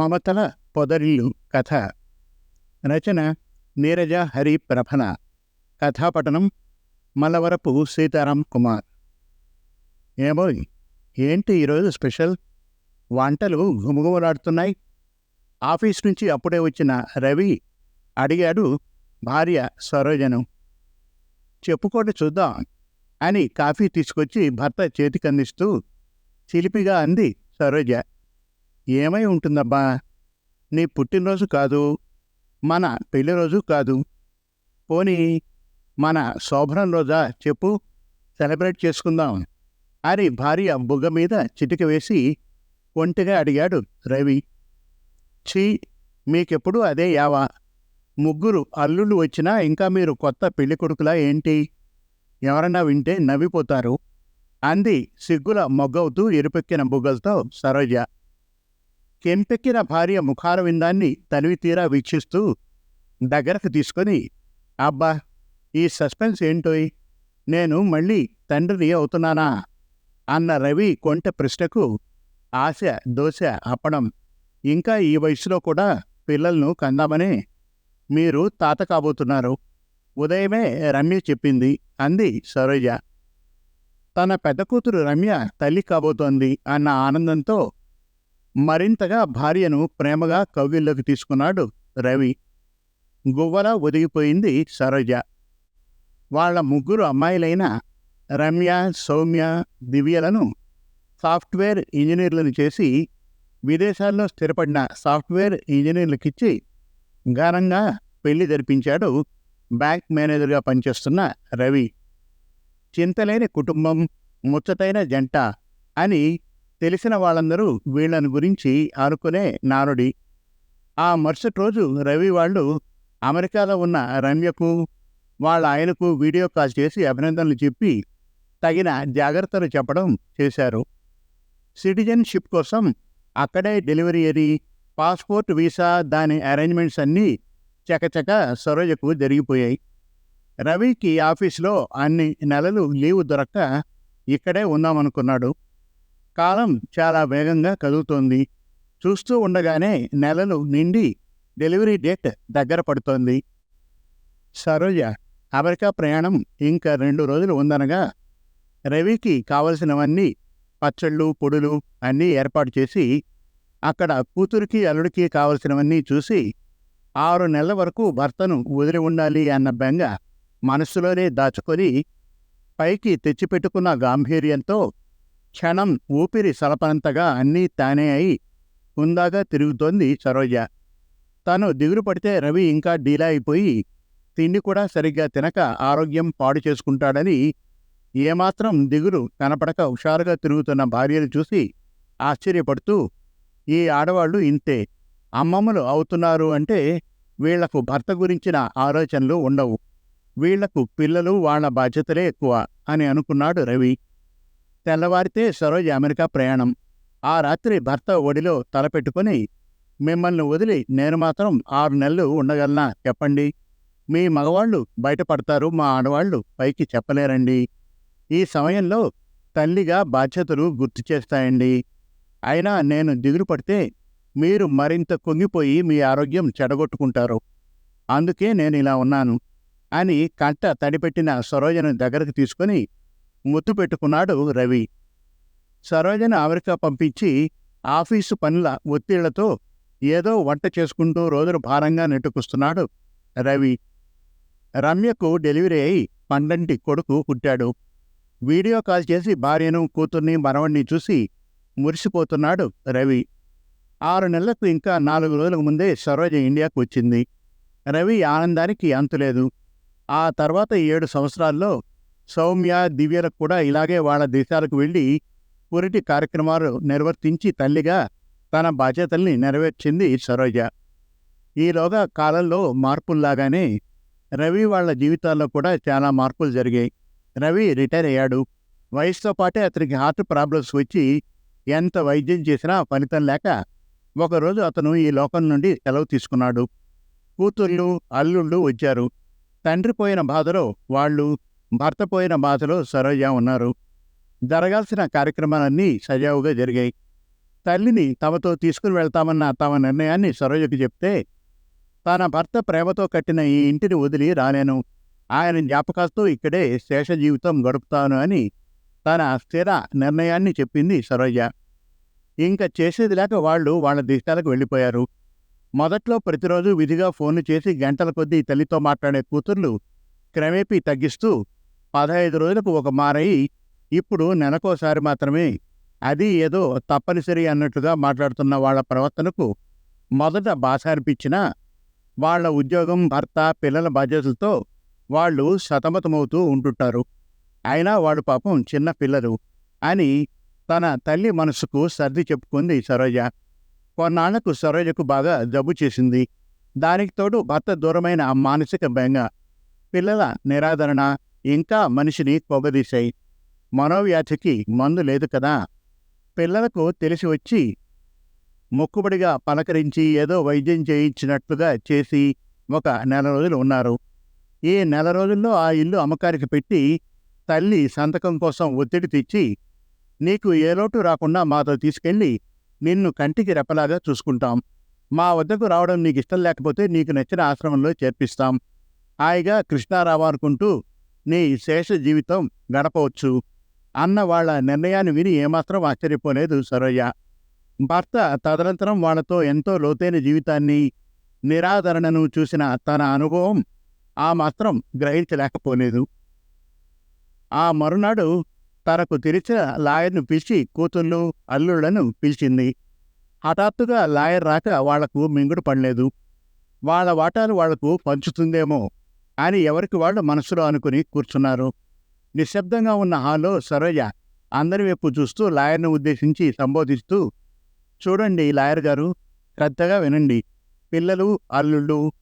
మమతల పొదరిల్లు కథ. రచన నీరజ హరి ప్రభన కథాపటనం మలవరపు సీతారాం కుమార్. ఏమోయ్ ఏంటి ఈరోజు స్పెషల్? వంటలు గుమగుమలాడుతున్నాయి. ఆఫీస్ నుంచి అప్పుడే వచ్చిన రవి అడిగాడు భార్య సరోజను. చెప్పుకోటి చూద్దాం అని కాఫీ తీసుకొచ్చి భర్త చేతికందిస్తూ చిలిపిగా అంది సరోజ. ఏమై ఉంటుందబ్బా? నీ పుట్టినరోజు కాదు మన పెళ్ళి రోజు కాదు. పోనీ మన శోభనం రోజా చెప్పు సెలబ్రేట్ చేసుకుందాం అని భార్య బుగ్గ మీద చిటిక వేసి ఒంటిగా అడిగాడు రవి. ఛీ మీకెప్పుడు అదే యావా? ముగ్గురు అల్లుళ్ళు వచ్చినా ఇంకా మీరు కొత్త పెళ్ళి కొడుకులా ఏంటి? ఎవరన్నా వింటే నవ్విపోతారు. అంది సిగ్గుల మొగ్గవుతూ ఎరుపెక్కిన బుగ్గలతో సరోజ. కెంపెక్కిన భార్య ముఖారవిందాన్ని తనివి తీరా వీక్షిస్తూ దగ్గరకు తీసుకొని అబ్బా ఈ సస్పెన్స్ ఏంటోయ్? నేను మళ్ళీ తండ్రిని అవుతున్నానా? అన్న రవి కొంట ప్రశ్నకు ఆశ దోశ అప్పడం. ఇంకా ఈ వయసులో కూడా పిల్లలను కందామనే మీరు తాత కాబోతున్నారు. ఉదయమే రమ్య చెప్పింది. అంది సరోజ. తన పెద్ద కూతురు రమ్య తల్లి కాబోతోంది అన్న ఆనందంతో మరింతగా భార్యను ప్రేమగా కౌగిల్లోకి తీసుకున్నాడు రవి. గువ్వలా ఒదిగిపోయింది సరోజ. వాళ్ళ ముగ్గురు అమ్మాయిలైన రమ్య సౌమ్య దివ్యలను సాఫ్ట్వేర్ ఇంజనీర్లను చేసి విదేశాల్లో స్థిరపడిన సాఫ్ట్వేర్ ఇంజనీర్లకిచ్చి ఘనంగా పెళ్ళి జరిపించాడు బ్యాంక్ మేనేజర్గా పనిచేస్తున్న రవి. చింతలేని కుటుంబం ముచ్చటైన జంట అని తెలిసిన వాళ్ళందరూ వీళ్ళని గురించి ఆనుకునే నానుడి. ఆ మరుసటి రోజు రవి వాళ్ళు అమెరికాలో ఉన్న రమ్యకు వాళ్ళ ఆయనకు వీడియో కాల్ చేసి అభినందనలు చెప్పి తగిన జాగ్రత్తలు చెప్పడం చేశారు. సిటిజన్షిప్ కోసం అక్కడే డెలివరీ అయ్యి పాస్పోర్ట్ వీసా దాని అరేంజ్మెంట్స్ అన్నీ చకచక సరోజకు జరిగిపోయాయి. రవికి ఆఫీస్లో అన్ని నెలలు లీవు దొరక్క ఇక్కడే ఉందామనుకున్నాడు కాలం చాలా వేగంగా కదులుతోంది. చూస్తూ ఉండగానే నెలలు నిండి డెలివరీ డేట్ దగ్గర పడుతోంది. సరోజ అమెరికా ప్రయాణం ఇంకా రెండు రోజులు ఉందనగా రవికి కావలసినవన్నీ పచ్చళ్ళు పొడులు అన్నీ ఏర్పాటు చేసి అక్కడ కూతురికి అల్లుడికి కావలసినవన్నీ చూసి ఆరు నెలల వరకు భర్తను వదిలి ఉండాలి అన్న బెంగ మనస్సులోనే దాచుకొని పైకి తెచ్చిపెట్టుకున్న గాంభీర్యంతో క్షణం ఊపిరి సలపనంతగా అన్నీ తానే అయి హుందాగా తిరుగుతోంది సరోజ. తను దిగులు పడితే రవి ఇంకా డీలా అయిపోయి తిండి కూడా సరిగ్గా తినక ఆరోగ్యం పాడు చేసుకుంటాడని ఏమాత్రం దిగులు కనపడక హుషారుగా తిరుగుతున్న భార్యను చూసి ఆశ్చర్యపడుతూ ఈ ఆడవాళ్ళు ఇంతే. అమ్మమ్మలు అవుతున్నారు అంటే వీళ్ళకు భర్త గురించిన ఆలోచనలు ఉండవు. వీళ్ళకు పిల్లలు వాళ్ళ బాధ్యతలే ఎక్కువ అని అనుకున్నాడు రవి. తెల్లవారితే సరోజ అమెరికా ప్రయాణం. ఆ రాత్రి భర్త ఒడిలో తలపెట్టుకుని మిమ్మల్ని వదిలి నేను మాత్రం ఆరు నెలలు ఉండగలనా? చెప్పండి. మీ మగవాళ్ళు బయటపడతారు మా ఆడవాళ్ళు పైకి చెప్పలేరండి. ఈ సమయంలో తల్లిగా బాధ్యతలు గుర్తు చేస్తాయండి. అయినా నేను దిగులు పడితే మీరు మరింత కుంగిపోయి మీ ఆరోగ్యం చెడగొట్టుకుంటారు. అందుకే నేను ఇలా ఉన్నాను అని కంట తడిపెట్టిన సరోజను దగ్గరకు తీసుకొని ముద్దు పెట్టుకున్నాడు రవి. సరోజను అమెరికా పంపించి ఆఫీసు పనుల ఒత్తిళ్ళతో ఏదో వంట చేసుకుంటూ రోజులు భారంగా నెట్టుకొస్తున్నాడు రవి. రమ్యకు డెలివరీ అయి పండంటి కొడుకు పుట్టాడు. వీడియో కాల్ చేసి భార్యను కూతుర్ని మనవణ్ణి చూసి మురిసిపోతున్నాడు రవి. ఆరు నెలలకు ఇంకా నాలుగు రోజులకు ముందే సరోజ ఇండియాకు వచ్చింది. రవి ఆనందానికి అంతులేదు. ఆ తర్వాత ఏడు సంవత్సరాల్లో సౌమ్య దివ్యలకు కూడా ఇలాగే వాళ్ళ దేశాలకు వెళ్ళి పురిటి కార్యక్రమాలు నిర్వర్తించి తల్లిగా తన బాధ్యతల్ని నెరవేర్చింది సరోజ. ఈలోగా కాలంలో మార్పుల్లాగానే రవి వాళ్ళ జీవితాల్లో కూడా చాలా మార్పులు జరిగాయి. రవి రిటైర్ అయ్యాడు. వయసుతో పాటే అతనికి హార్ట్ ప్రాబ్లమ్స్ వచ్చి ఎంత వైద్యం చేసినా ఫలితం లేక ఒకరోజు అతను ఈ లోకం నుండి సెలవు తీసుకున్నాడు. కూతుళ్ళు అల్లుళ్ళు వచ్చారు. తండ్రి పోయిన బాధలో వాళ్ళు భర్త పోయిన బాధలో సరోజ ఉన్నారు. జరగాల్సిన కార్యక్రమాలన్నీ సజావుగా జరిగాయి. తల్లిని తమతో తీసుకుని వెళ్తామన్న తమ నిర్ణయాన్ని సరోజకు చెప్తే తన భర్త ప్రేమతో కట్టిన ఈ ఇంటిని వదిలి రాలేను. ఆయన జ్ఞాపకాలతో ఇక్కడే శేష జీవితం గడుపుతాను అని తన స్థిర నిర్ణయాన్ని చెప్పింది సరోజ. ఇంకా చేసేది లేక వాళ్ళు వాళ్ళ దేశాలకు వెళ్ళిపోయారు. మొదట్లో ప్రతిరోజు విధిగా ఫోన్లు చేసి గంటల కొద్దీ తల్లితో మాట్లాడే కూతుర్లు క్రమేపీ తగ్గిస్తూ పదహైదు రోజులకు ఒక మారై ఇప్పుడు నెలకోసారి మాత్రమే అది ఏదో తప్పనిసరి అన్నట్లుగా మాట్లాడుతున్న వాళ్ళ ప్రవర్తనకు మొదట బాధ అనిపించినా వాళ్ళ ఉద్యోగం భర్త పిల్లల బాధ్యతలతో వాళ్ళు సతమతమవుతూ ఉంటుంటారు. అయినా వాడు పాపం చిన్న పిల్లలు అని తన తల్లి మనసుకు సర్ది చెప్పుకుంది సరోజ. కొన్నాళ్ళకు సరోజకు బాగా జబ్బు చేసింది. దానికి తోడు భర్త దూరమైన ఆ మానసిక బెంగ పిల్లల నిరాదరణ ఇంకా మనిషిని పొగదీశాయి మనోవ్యాధికి మందు లేదు కదా. పిల్లలకు తెలిసి వచ్చి మొక్కుబడిగా పలకరించి ఏదో వైద్యం చేయించినట్లుగా చేసి ఒక నెల రోజులు ఉన్నారు. ఈ నెల రోజుల్లో ఆ ఇల్లు అమ్మకానికి పెట్టి తల్లి సంతకం కోసం ఒత్తిడి తెచ్చి నీకు ఏ లోటు రాకుండా మాతో తీసుకెళ్ళి నిన్ను కంటికి రెప్పలాగా చూసుకుంటాం. మా వద్దకు రావడం నీకు ఇష్టం లేకపోతే నీకు నచ్చిన ఆశ్రమంలో చేర్పిస్తాం. హాయిగా కృష్ణారావు అనుకుంటూ నీ శేష జీవితం గడపవచ్చు అన్న వాళ్ళ నిర్ణయాన్ని విని ఏమాత్రం ఆశ్చర్యపోలేదు సరయ్య. భర్త తదనంతరం వాళ్ళతో ఎంతో లోతైన జీవితాన్ని నిరాదరణను చూసిన తన అనుభవం ఆ మాత్రం గ్రహించలేకపోలేదు. ఆ మరునాడు తనకు తెరిచిన లాయర్ను పిలిచి కూతుళ్ళు అల్లుళ్ళను పిలిచింది. హఠాత్తుగా లాయర్ రాక వాళ్ళకు మింగుడు పడలేదు. వాళ్ళ వాటాలు వాళ్ళకు పంచుతుందేమో అని ఎవరికి వాళ్ళు మనసులో అనుకుని కూర్చున్నారు. నిశ్శబ్దంగా ఉన్న హాల్లో సరోజ అందరి వైపు చూస్తూ లాయర్ను ఉద్దేశించి సంబోధిస్తూ చూడండి లాయర్ గారు శ్రద్ధగా వినండి. పిల్లలు అల్లుళ్ళు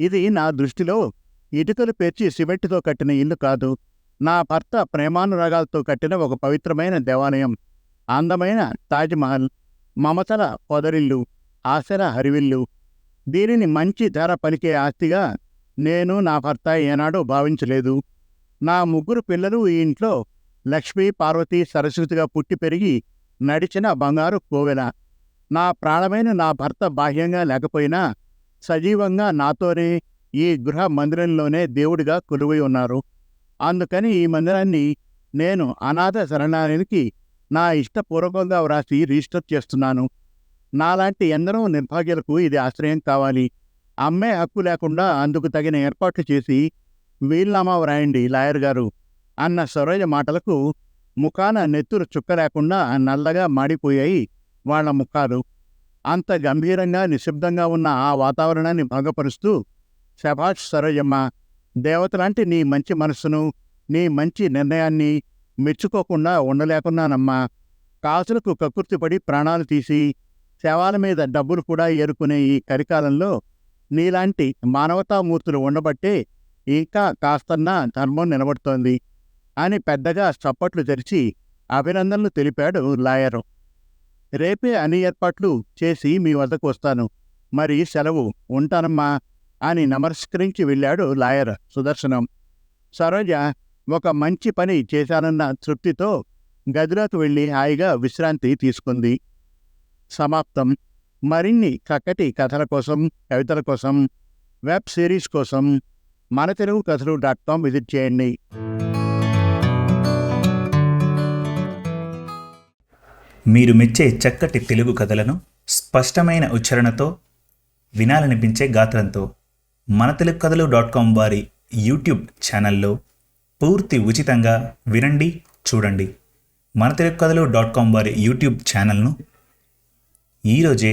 ఇది నా దృష్టిలో ఇటుకలు పేర్చి సిమెంట్తో కట్టిన ఇల్లు కాదు. నా భర్త ప్రేమానురాగాలతో కట్టిన ఒక పవిత్రమైన దేవాలయం. అందమైన తాజ్మహల్ మమతల పొదరిల్లు ఆశల హరివిల్లు. దీనిని మంచి ధర పలికే ఆస్తిగా నేను నా భర్త ఏనాడో భావించలేదు. నా ముగ్గురు పిల్లలు ఈ ఇంట్లో లక్ష్మీ పార్వతి సరస్వతిగా పుట్టి పెరిగి నడిచిన బంగారు కోవెల. నా ప్రాణమైన నా భర్త బాహ్యంగా లేకపోయినా సజీవంగా నాతోనే ఈ గృహ మందిరంలోనే దేవుడిగా కొలువై ఉన్నారు. అందుకని ఈ మందిరాన్ని నేను అనాథ శరణానికి నా ఇష్టపూర్వకంగా వ్రాసి రిజిస్టర్ చేస్తున్నాను. నాలాంటి ఎందరో నిర్భాగ్యులకు ఇది ఆశ్రయం కావాలి. అమ్మే హక్కు లేకుండా అందుకు తగిన ఏర్పాట్లు చేసి వీల్నామా వ్రాయండి లాయర్ గారు అన్న సరోజ మాటలకు ముఖాన నెత్తురు చుక్క లేకుండా నల్లగా మాడిపోయాయి వాళ్ళ ముఖాలు. అంత గంభీరంగా నిశ్శబ్దంగా ఉన్న ఆ వాతావరణాన్ని భంగపరుస్తూ శభాష్ సరోజమ్మ దేవతలాంటి నీ మంచి మనస్సును నీ మంచి నిర్ణయాన్ని మెచ్చుకోకుండా ఉండలేకున్నానమ్మా. కాసులకు కక్కుర్తిపడి ప్రాణాలు తీసి శవాల మీద డబ్బులు కూడా ఏరుకునే ఈ కరికాలంలో నీలాంటి మానవతామూర్తులు ఉండబట్టే ఇంకా కాస్తన్నా ధర్మం నిలబడుతోంది అని పెద్దగా చప్పట్లు తెరిచి అభినందనలు తెలిపాడు లాయరు. రేపే అన్ని ఏర్పాట్లు చేసి మీ వద్దకు వస్తాను. మరి సెలవు ఉంటానమ్మా అని నమస్కరించి వెళ్ళాడు లాయర్ సుదర్శనం. సరోజ ఒక మంచి పని చేశానన్న తృప్తితో గదిలోకి వెళ్ళి హాయిగా విశ్రాంతి తీసుకుంది. సమాప్తం. మరిన్ని కక్కటి కథల కోసం కవితల కోసం వెబ్ సిరీస్ కోసం మన తెలుగు కథలు డాట్ కామ్ విజిట్ చేయండి. మీరు మెచ్చే చక్కటి తెలుగు కథలను స్పష్టమైన ఉచ్చారణతో వినాలనిపించే గాత్రంతో మన తెలుగు కథలు డాట్ కామ్ వారి యూట్యూబ్ ఛానల్లో పూర్తి ఉచితంగా వినండి చూడండి. మన తెలుగు కథలు డాట్ కామ్ వారి యూట్యూబ్ ఛానల్ను ఈరోజే